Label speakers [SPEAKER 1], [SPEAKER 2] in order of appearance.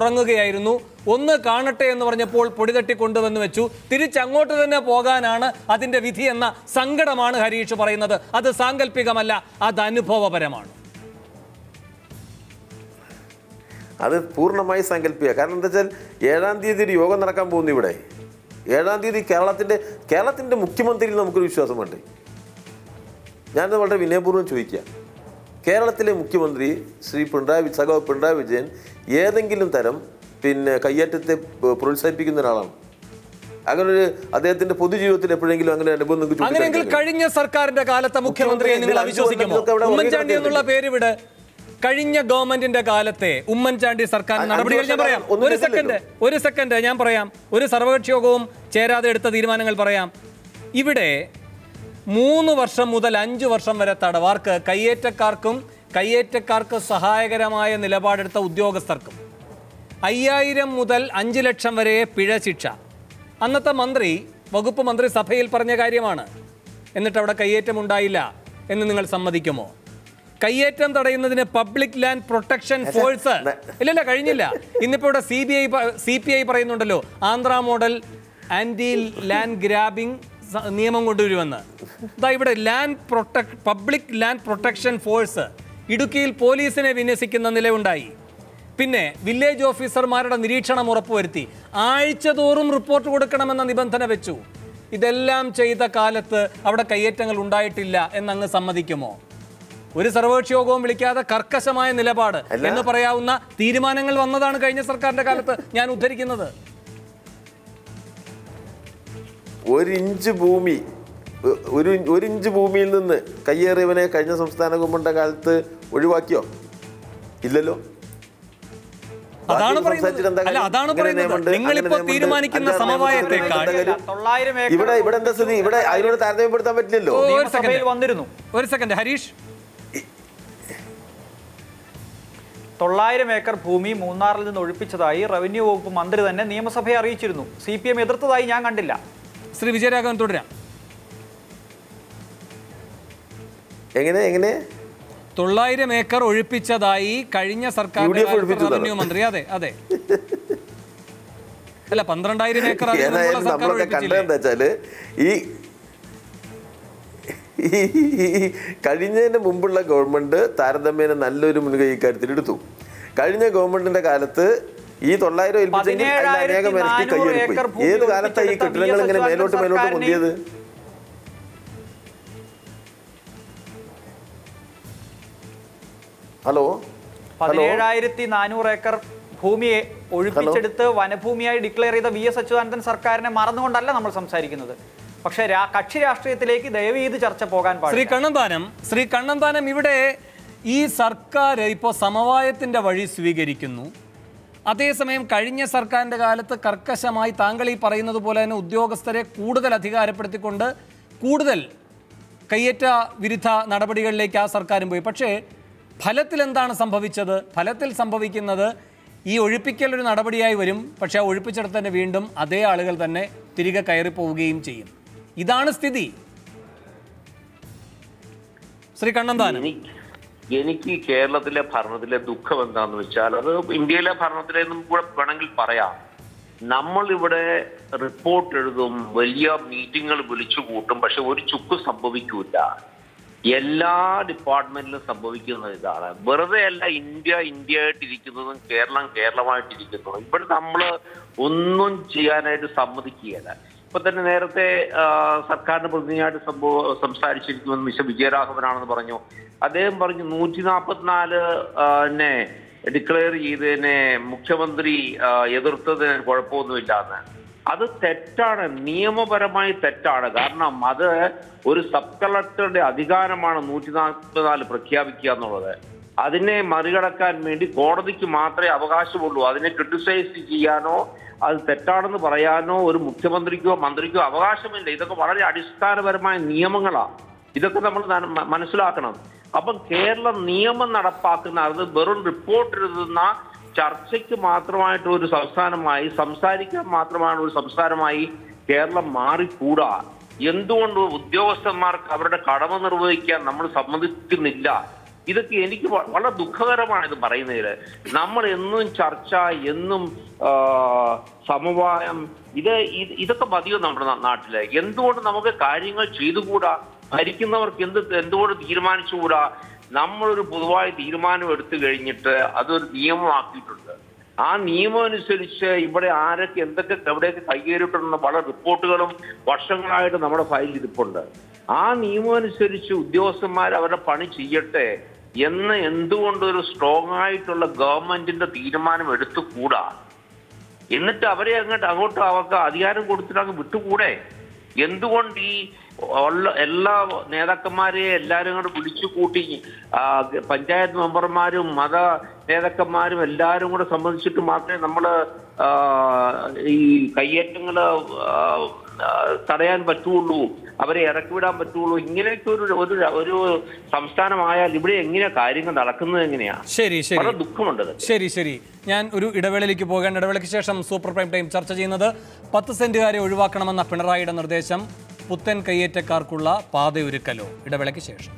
[SPEAKER 1] ഉറങ്ങുകയായിരുന്നു. ഒന്ന് കാണട്ടെ എന്ന് പറഞ്ഞപ്പോൾ പൊടിതട്ടി കൊണ്ടുവന്ന് വെച്ചു. തിരിച്ചങ്ങോട്ട് തന്നെ പോകാനാണ് അതിന്റെ വിധി എന്ന സങ്കടമാണ് ഹരീഷ് പറയുന്നത്. അത് സാങ്കല്പികമല്ല അത് അനുഭവപരമാണ്.
[SPEAKER 2] അത് പൂർണമായി സങ്കല്പിക്കുക കാരണം എന്താ വെച്ചാൽ ഏഴാം തീയതി ഒരു യോഗം നടക്കാൻ പോകുന്നു ഇവിടെ. ഏഴാം തീയതി കേരളത്തിന്റെ കേരളത്തിന്റെ മുഖ്യമന്ത്രിയിൽ നമുക്കൊരു വിശ്വാസം വേണ്ടേ ഞാനത് വളരെ വിനയപൂർവം ചോദിക്കുക. കേരളത്തിലെ മുഖ്യമന്ത്രി ശ്രീ പിണറായി സഖാവ് പിണറായി വിജയൻ ഏതെങ്കിലും തരം പിന്നെ കയ്യേറ്റത്തെ പ്ര- പ്രോത്സാഹിപ്പിക്കുന്ന ഒരാളാണ്. അങ്ങനെ ഒരു അദ്ദേഹത്തിന്റെ പൊതുജീവിതത്തിൽ എപ്പോഴെങ്കിലും അങ്ങനെ അനുഭവം നിങ്ങൾക്ക്
[SPEAKER 1] അങ്ങനെയെങ്കിൽ കഴിഞ്ഞ സർക്കാരിന്റെ കാലത്തെ മുഖ്യമന്ത്രിയെ നിങ്ങൾ അവിശ്വസിക്കുമോ? ഉമ്മൻചാണ്ടി എന്നുള്ള പേര് വിട് കഴിഞ്ഞ ഗവൺമെന്റിന്റെ കാലത്തെ ഉമ്മൻചാണ്ടി സർക്കാർ നടപടികൾ ഞാൻ പറയാം. ഒരു സെക്കൻഡ് ഒരു സെക്കൻഡ് ഞാൻ പറയാം. ഒരു സർവകക്ഷി യോഗവും ചേരാതെ എടുത്ത തീരുമാനങ്ങൾ പറയാം. ഇവിടെ മൂന്ന് വർഷം മുതൽ അഞ്ചു വർഷം വരെ തടവാർക്ക് കയ്യേറ്റക്കാർക്കും കയ്യേറ്റക്കാർക്ക് സഹായകരമായ നിലപാടെടുത്ത ഉദ്യോഗസ്ഥർക്കും അയ്യായിരം മുതൽ അഞ്ച് ലക്ഷം വരെ പിഴ ശിക്ഷ. അന്നത്തെ മന്ത്രി വകുപ്പ് മന്ത്രി സഭയിൽ പറഞ്ഞ കാര്യമാണ്. എന്നിട്ട് അവിടെ കയ്യേറ്റം ഉണ്ടായില്ല എന്ന് നിങ്ങൾ സമ്മതിക്കുമോ? കയ്യേറ്റം തടയുന്നതിന് പബ്ലിക് ലാൻഡ് പ്രൊട്ടക്ഷൻ ഫോഴ്സ്. ഇല്ലല്ല കഴിഞ്ഞില്ല. ഇന്നിപ്പോ ഇവിടെ C B I C P I പറയുന്നുണ്ടല്ലോ Andhra model anti land grabbing നിയമം കൊണ്ടുവരുമെന്ന്. ഇതാ ഇവിടെ land protect public land protection force. ഇടുക്കിയിൽ പോലീസിനെ വിന്യസിക്കുന്ന നിലയുണ്ടായി. പിന്നെ വില്ലേജ് ഓഫീസർമാരുടെ നിരീക്ഷണം ഉറപ്പുവരുത്തി. ആഴ്ചതോറും റിപ്പോർട്ട് കൊടുക്കണമെന്ന നിബന്ധന വെച്ചു. ഇതെല്ലാം ചെയ്ത കാലത്ത് അവിടെ കയ്യേറ്റങ്ങൾ ഉണ്ടായിട്ടില്ല എന്നങ്ങ് സമ്മതിക്കുമോ? ഒരു സർവകക്ഷി യോഗവും വിളിക്കാതെ കർക്കശമായ നിലപാട് എന്ന് പറയാവുന്ന തീരുമാനങ്ങൾ വന്നതാണ് കഴിഞ്ഞ സർക്കാരിന്റെ കാലത്ത് ഞാൻ ഉദ്ധരിക്കുന്നത്.
[SPEAKER 2] ഒരിഞ്ച് ഭൂമി ഒരു ഒരു ഇഞ്ച് ഭൂമിയിൽ നിന്ന് കയ്യേറിയവനെ കഴിഞ്ഞ സംസ്ഥാന ഗവൺമെന്റ് കാലത്ത് ഒഴിവാക്കിയോ? ഇല്ലല്ലോ.
[SPEAKER 1] അതാണ് പറയുന്നത്. അല്ല അതാണ് പറയുന്നത്. നിങ്ങളിപ്പോ തീരുമാനിക്കുന്ന സമവായത്തെക്കാൾ
[SPEAKER 2] ഇവിടെ ഇവിടെ എന്താ സ്ഥിതി ഇവിടെ അതിനോട് താരതമ്യപ്പെടുത്താൻ പറ്റില്ലല്ലോ.
[SPEAKER 1] ഒരു സെക്കൻഡ്
[SPEAKER 3] വന്നിരുന്നു.
[SPEAKER 1] ഒരു സെക്കൻഡ് ഹരീഷ്.
[SPEAKER 3] തൊള്ളായിരം ഏക്കർ ഭൂമി മൂന്നാറിൽ നിന്ന് ഒഴിപ്പിച്ചതായി റവന്യൂ വകുപ്പ് മന്ത്രി തന്നെ നിയമസഭയെ അറിയിച്ചിരുന്നു. സി പി എം എതിർത്തതായി ഞാൻ കണ്ടില്ല.
[SPEAKER 1] ശ്രീ വിജയരാഘവൻ തുടരാം.
[SPEAKER 2] എങ്ങനെ എങ്ങനെ?
[SPEAKER 1] തൊള്ളായിരം ഏക്കർ ഒഴിപ്പിച്ചതായി കഴിഞ്ഞ സർക്കാർ? റവന്യൂ മന്ത്രി അതെ അതെ അല്ല പന്ത്രണ്ടായിരം ഏക്കർ
[SPEAKER 2] നമ്മളൊക്കെ? കണ്ടതെന്താ വെച്ചാൽ ഈ കഴിഞ്ഞതിന് മുമ്പുള്ള ഗവൺമെന്റ് താരതമ്യേന നല്ലൊരു മുൻകൈ ഇക്കാര്യത്തിൽ എടുത്തു കഴിഞ്ഞ ഗവൺമെന്റിന്റെ കാലത്ത് ഈ തൊള്ളായിരം ഏൽപ്പിച്ചെങ്കിൽ അതിന്റെ അനേകം ഇരട്ടി
[SPEAKER 3] 17,400 ഏക്കർ
[SPEAKER 2] കയ്യേറിപ്പോയി
[SPEAKER 3] ഭൂമി
[SPEAKER 2] ഏത് കാലത്താണ് ഈ കെട്ടിടങ്ങൾ ഇങ്ങനെ മേലോട്ട് മേലോട്ട് പൊന്തിയത് ഹലോ
[SPEAKER 3] പതിനേഴായിരത്തി നാനൂറ് ഏക്കർ ഭൂമിയെ ഒഴിപ്പിച്ചെടുത്ത് വനഭൂമിയായി ഡിക്ലെയർ ചെയ്ത വി എസ് അച്യുതാനന്ദൻ സർക്കാരിനെ മറന്നുകൊണ്ടല്ല നമ്മൾ സംസാരിക്കുന്നത്. പക്ഷേ കക്ഷി രാഷ്ട്രീയത്തിലേക്ക് ദയവ് ചെയ്ത് ചർച്ച പോകാൻ പാടില്ല.
[SPEAKER 1] ശ്രീ കണ്ണന്താനം ശ്രീ കണ്ണന്താനം ഇവിടെ ഈ സർക്കാർ ഇപ്പോൾ സമവായത്തിന്റെ വഴി സ്വീകരിക്കുന്നു. അതേസമയം കഴിഞ്ഞ സർക്കാരിന്റെ കാലത്ത് കർക്കശമായി താങ്കൾ ഈ പറയുന്നത് പോലെ തന്നെ ഉദ്യോഗസ്ഥരെ കൂടുതൽ അധികാരപ്പെടുത്തിക്കൊണ്ട് കൂടുതൽ കയ്യേറ്റ വിരുദ്ധ നടപടികളിലേക്ക് ആ സർക്കാരും പോയി. പക്ഷേ ഫലത്തിൽ എന്താണ് സംഭവിച്ചത്? ഫലത്തിൽ സംഭവിക്കുന്നത് ഈ ഒഴിപ്പിക്കൽ ഒരു നടപടിയായി വരും. പക്ഷേ ആ ഒഴിപ്പിച്ചിടത്ത് തന്നെ വീണ്ടും അതേ ആളുകൾ തന്നെ തിരികെ കയറിപ്പോവുകയും ചെയ്യും. ഇതാണ് സ്ഥിതി. ശ്രീ കണ്ണന്താനം.
[SPEAKER 4] എനിക്ക് കേരളത്തിലെ ഭരണത്തിലെ ദുഃഖം എന്താന്ന് വെച്ചാൽ അത് ഇന്ത്യയിലെ ഭരണത്തിലെ കൂടെ വേണമെങ്കിൽ പറയാം. നമ്മൾ ഇവിടെ റിപ്പോർട്ട് എഴുതും വലിയ മീറ്റിങ്ങുകൾ വിളിച്ചു കൂട്ടും പക്ഷെ ഒരു ചുക്ക് സംഭവിക്കൂല എല്ലാ ഡിപ്പാർട്ട്മെന്റിലും സംഭവിക്കുന്നത് ഇതാണ്. വെറുതെ അല്ല ഇന്ത്യ ഇന്ത്യ ആയിട്ടിരിക്കുന്നതും കേരളം കേരളമായിട്ടിരിക്കുന്നതും. ഇവിടെ നമ്മൾ ഒന്നും ചെയ്യാനായിട്ട് സമ്മതിക്കുകയല്ല. ഇപ്പൊ തന്നെ നേരത്തെ സർക്കാരിന്റെ പ്രതിനിധിയായിട്ട് സംഭവ സംസാരിച്ചിരിക്കുമെന്ന് മിസ്റ്റർ വിജയരാഘവനാണെന്ന് പറഞ്ഞു. അദ്ദേഹം പറഞ്ഞു നൂറ്റി നാൽപ്പത്തിനാല് ഡിക്ലെയർ ചെയ്തതിനെ മുഖ്യമന്ത്രി എതിർത്തതിന് കുഴപ്പമൊന്നുമില്ലാന്ന്. അത് തെറ്റാണ് നിയമപരമായി തെറ്റാണ്. കാരണം അത് ഒരു സബ് കളക്ടറുടെ അധികാരമാണ് നൂറ്റി നാൽപ്പത്തിനാല് പ്രഖ്യാപിക്കുക എന്നുള്ളത്. അതിനെ മറികടക്കാൻ വേണ്ടി കോടതിക്ക് മാത്രമേ അവകാശമുള്ളൂ. അതിനെ ക്രിട്ടിസൈസ് ചെയ്യാനോ അത് തെറ്റാണെന്ന് പറയാനോ ഒരു മുഖ്യമന്ത്രിക്കോ മന്ത്രിക്കോ അവകാശമില്ല. ഇതൊക്കെ വളരെ അടിസ്ഥാനപരമായ നിയമങ്ങളാണ് ഇതൊക്കെ നമ്മൾ മനസ്സിലാക്കണം. അപ്പം കേരളം നിയമം നടപ്പാക്കുന്ന അത് വെറും റിപ്പോർട്ട് എഴുതുന്ന ചർച്ചയ്ക്ക് മാത്രമായിട്ട് ഒരു സംസ്ഥാനമായി സംസാരിക്കാൻ മാത്രമാണ് ഒരു സംസ്ഥാനമായി കേരളം മാറിക്കൂടാ? എന്തുകൊണ്ട് ഉദ്യോഗസ്ഥന്മാർക്ക് അവരുടെ കടമ നിർവഹിക്കാൻ നമ്മൾ സമ്മതിക്കുന്നില്ല? ഇതൊക്കെ എനിക്ക് വളരെ ദുഃഖകരമാണ് ഇത് പറയുന്നതിൽ നമ്മൾ എന്നും ചർച്ച എന്നും സമവായം ഇത് ഇത് ഇതൊക്കെ മതിയോ നമ്മുടെ നാട്ടിൽ? എന്തുകൊണ്ട് നമുക്ക് കാര്യങ്ങൾ ചെയ്തുകൂടാ? ഭരിക്കുന്നവർക്ക് എന്ത് എന്തുകൊണ്ട് തീരുമാനിച്ചുകൂടാ? നമ്മളൊരു പൊതുവായ തീരുമാനം എടുത്തു കഴിഞ്ഞിട്ട് അതൊരു നിയമമാക്കിയിട്ടുണ്ട്. ആ നിയമം അനുസരിച്ച് ഇവിടെ ആരൊക്കെ എന്തൊക്കെ എവിടെയൊക്കെ കൈകേറിയിട്ടുണ്ടെന്ന പല റിപ്പോർട്ടുകളും വർഷങ്ങളായിട്ട് നമ്മുടെ ഫയലിൽ ഇരിപ്പുണ്ട്. ആ നിയമം അനുസരിച്ച് ഉദ്യോഗസ്ഥന്മാർ അവരുടെ പണി ചെയ്യട്ടെ എന്ന് എന്തുകൊണ്ട് ഒരു സ്ട്രോങ് ആയിട്ടുള്ള ഗവൺമെന്റിന്റെ തീരുമാനം എടുത്തുകൂടാ എന്നിട്ട് അവരെ അങ്ങോട്ട് അങ്ങോട്ട് അവർക്ക് അധികാരം കൊടുത്തിട്ട് അങ്ങ് വിട്ടുകൂടെ? എന്തുകൊണ്ട് ഈ ഉള്ള എല്ലാ നേതാക്കന്മാരെയും എല്ലാവരും കൂടെ വിളിച്ചു കൂട്ടി പഞ്ചായത്ത് മെമ്പർമാരും മത നേതാക്കന്മാരും എല്ലാവരും കൂടെ സംബന്ധിച്ചിട്ട് മാത്രമേ നമ്മൾ ഈ കയ്യേറ്റങ്ങൾ തടയാൻ പറ്റുള്ളൂ അവരെ ഇറക്കി വിടാൻ പറ്റുള്ളൂ. ഇങ്ങനെയൊക്കെ ഒരു ഒരു ഒരു സംസ്ഥാനമായാൽ ഇവിടെ എങ്ങനെയാ കാര്യങ്ങൾ നടക്കുന്നത് എങ്ങനെയാ?
[SPEAKER 1] ശരി ശരി.
[SPEAKER 4] ദുഃഖമുണ്ട്
[SPEAKER 1] ശരി ശരി. ഞാൻ ഒരു ഇടവേളയിലേക്ക് പോകാൻ ഇടവേളയ്ക്ക് ശേഷം സൂപ്പർ പ്രൈം ടൈം ചർച്ച ചെയ്യുന്നത് പത്ത് സെന്റുകാരെ ഒഴിവാക്കണമെന്ന പിണറായിയുടെ നിർദ്ദേശം. പുത്തൻ കയ്യേറ്റക്കാർക്കുള്ള പാതയൊരുക്കലോ? ഇടവേളയ്ക്ക് ശേഷം.